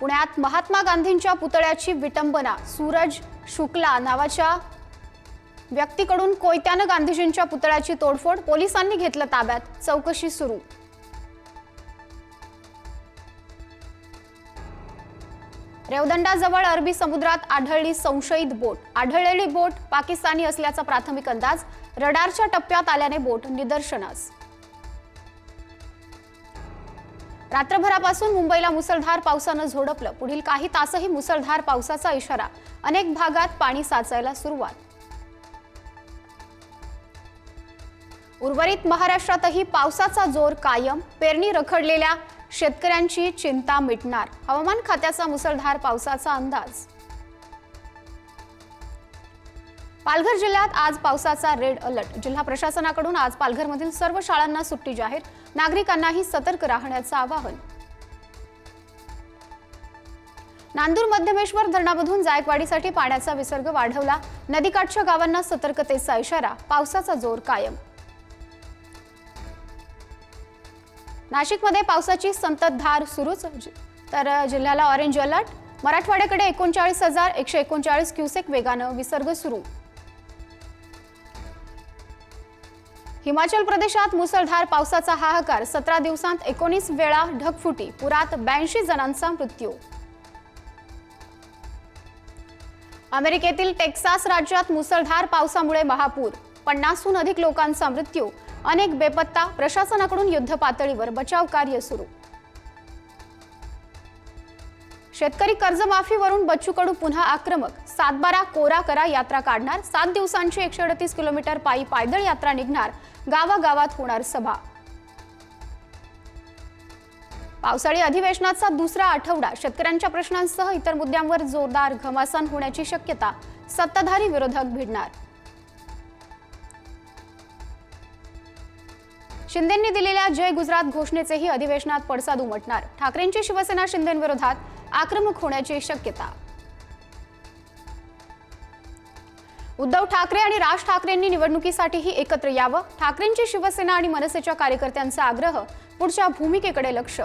पुण्यात महात्मा गांधींच्या पुतळ्याची विटंबना. सूरज शुक्ला नावाच्या व्यक्तीकडून कोयत्यानं गांधीजींच्या पुतळ्याची तोडफोड पोलिसांनी घेतलं ताब्यात. चौकशी सुरू. रेवदंडाजवळ अरबी समुद्रात आढळली संशयित बोट. आढळलेली बोट पाकिस्तानी असल्याचा प्राथमिक अंदाज. रडारच्या टप्प्यात आल्याने बोट निदर्शनास. रात्रभरापासून मुंबईला मुसळधार पावसानं झोडपलं. पुढील काही तासही मुसळधार पावसाचा इशारा. अनेक भागात पाणी साचायला सुरुवात. उर्वरित महाराष्ट्रातही पावसाचा जोर कायम. पेरणी रखडलेल्या शेतकऱ्यांची चिंता मिटणार. हवामान खात्याचा मुसळधार पावसाचा अंदाज. पालघर जिल्ह्यात आज पावसाचा रेड अलर्ट. जिल्हा प्रशासनाकडून आज पालघरमधील सर्व शाळांना सुट्टी जाहीर. नागरिकांनाही सतर्क राहण्याचं आवाहन. नांदूर मध्यमेश्वर धरणामधून जायकवाडीसाठी पाण्याचा विसर्ग वाढवला. नदीकाठच्या गावांना सतर्कतेचा इशारा. पावसाचा जोर कायम. नाशिकमध्ये पावसाची संततधार सुरूच. तर जिल्ह्याला ऑरेंज अलर्ट. मराठवाड्याकडे एकोणचाळीस हजार एकशे एकोणचाळीस क्युसेक वेगानं विसर्ग सुरू. हिमाचल प्रदेशात मुसळधार पावसाचा हाहाकार. सतरा दिवसांत एकोणीस वेळा ढगफुटी. पुरात ब्याऐंशी जणांचा मृत्यू. अमेरिकेतील टेक्सास राज्यात मुसळधार पावसामुळे महापूर. पन्नासहून अधिक लोकांचा मृत्यू. अनेक बेपत्ता प्रशासनाकडून युद्ध पातळीवर बचाव कार्य सुरू. शेतकरी कर्जमाफीवरून बच्चू कडू पुन्हा आक्रमक. सातबारा कोरा करा यात्रा काढणार. सात दिवसांची एकशे अडतीस किलोमीटर पायी पायदळ यात्रा निघणार. गावागावात होणार सभा. पावसाळी अधिवेशनाचा दुसरा आठवडा. शेतकऱ्यांच्या प्रश्नांसह इतर मुद्द्यांवर जोरदार घमासान होण्याची शक्यता. सत्ताधारी विरोधक भिडणार. शिंदेंनी दिलेल्या जय गुजरात घोषणेचेही अधिवेशनात पडसाद उमटणार. ठाकरेंची शिवसेना शिंदेविरोधात आक्रमक होण्याची शक्यता. उद्धव ठाकरे आणि राज ठाकरेंनी निवडणुकीसाठीही एकत्र यावं ठाकरेंची शिवसेना आणि मनसेच्या कार्यकर्त्यांचा आग्रह पुढच्या भूमिकेकडे लक्ष.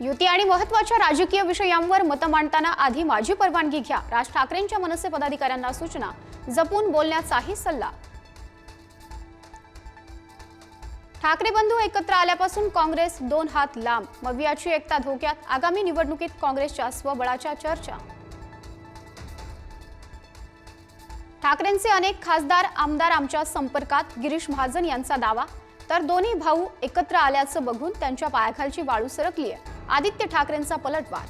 युती आणि महत्त्वाच्या राजकीय विषयांवर मतं मांडताना आधी माझी परवानगी घ्या. राज ठाकरेंच्या मनसे पदाधिकाऱ्यांना सूचना. जपून बोलण्याचाही सल्ला. ठाकरे बंधू एकत्र आल्यापासून काँग्रेस दोन हात लांब. मवियाची एकता धोक्यात. आगामी निवडणुकीत काँग्रेसच्या स्वबळाच्या चर्चा. ठाकरेंचे अनेक खासदार आमदार आमच्या संपर्कात. गिरीश महाजन यांचा दावा. तर दोन्ही भाऊ एकत्र आल्याचं बघून त्यांच्या पायाखालची वाळू सरकली आहे आदित्य ठाकरेंचा पलटवार.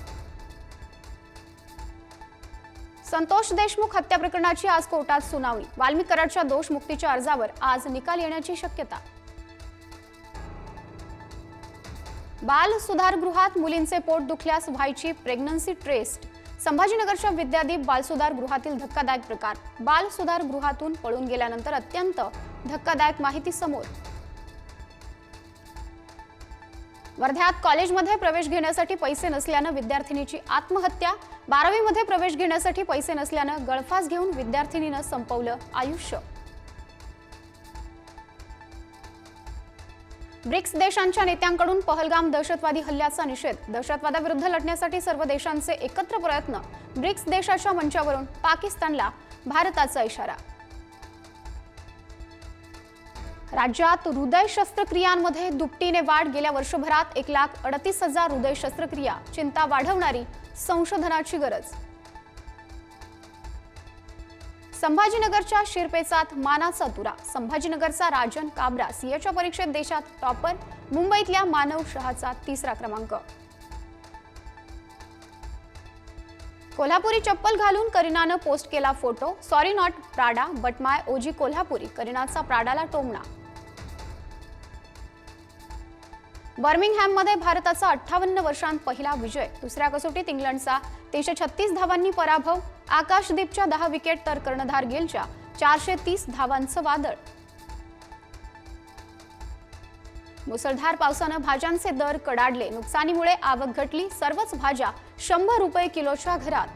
संतोष देशमुख हत्या प्रकरणाची आज कोर्टात सुनावणी. वाल्मिक कराडच्या दोषमुक्तीच्या अर्जावर आज निकाल येण्याची शक्यता. बाल सुधारगृहात मुलींचे पोट दुखल्यास व्हायची प्रेग्नन्सी ट्रेस्ट. संभाजीनगरच्या विद्यादीप बालसुधार गृहातील धक्कादायक प्रकार. बाल सुधार गृहातून पळून गेल्यानंतर अत्यंत धक्कादायक माहिती समोर. वर्ध्यात कॉलेजमध्ये प्रवेश घेण्यासाठी पैसे नसल्यानं विद्यार्थिनीची आत्महत्या. बारावीमध्ये प्रवेश घेण्यासाठी पैसे नसल्यानं गळफास घेऊन विद्यार्थिनीनं संपवलं आयुष्य. ब्रिक्स देशांच्या नेत्यांकडून पहलगाम दहशतवादी हल्ल्याचा निषेध. दहशतवादाविरुद्ध लढण्यासाठी सर्व देशांचे एकत्र प्रयत्न. ब्रिक्स देशाच्या मंचावरून पाकिस्तानला भारताचा इशारा. राज्यात हृदय शस्त्रक्रियांमध्ये दुपटीने वाढ गेल्या वर्षभरात एक लाख अडतीस हजार हृदय शस्त्रक्रिया. चिंता वाढवणारी संशोधनाची गरज. संभाजीनगरच्या शिरपेचात मानाचा तुरा. संभाजीनगरचा राजन काबरा सीएच्या परीक्षेत देशात टॉपर मुंबईतल्या मानव शहाचा तिसरा क्रमांक. कोल्हापुरी चप्पल घालून करीनानं पोस्ट केला photo sorry not Prada but my OG Kolhapuri. करीनाचा प्राडाला टोमणा. बर्मिंगहॅममध्ये भारताचा अठ्ठावन्न वर्षांत पहिला विजय. दुसऱ्या कसोटीत इंग्लंडचा तीनशे छत्तीस धावांनी पराभव. आकाशदीपच्या दहा विकेट तर कर्णधार गिलच्या चारशे तीस धावांचं वादळ. मुसळधार पावसानं भाज्यांचे दर कडाडले. नुकसानीमुळे आवक घटली. सर्वच भाज्या शंभर रुपये किलोच्या घरात.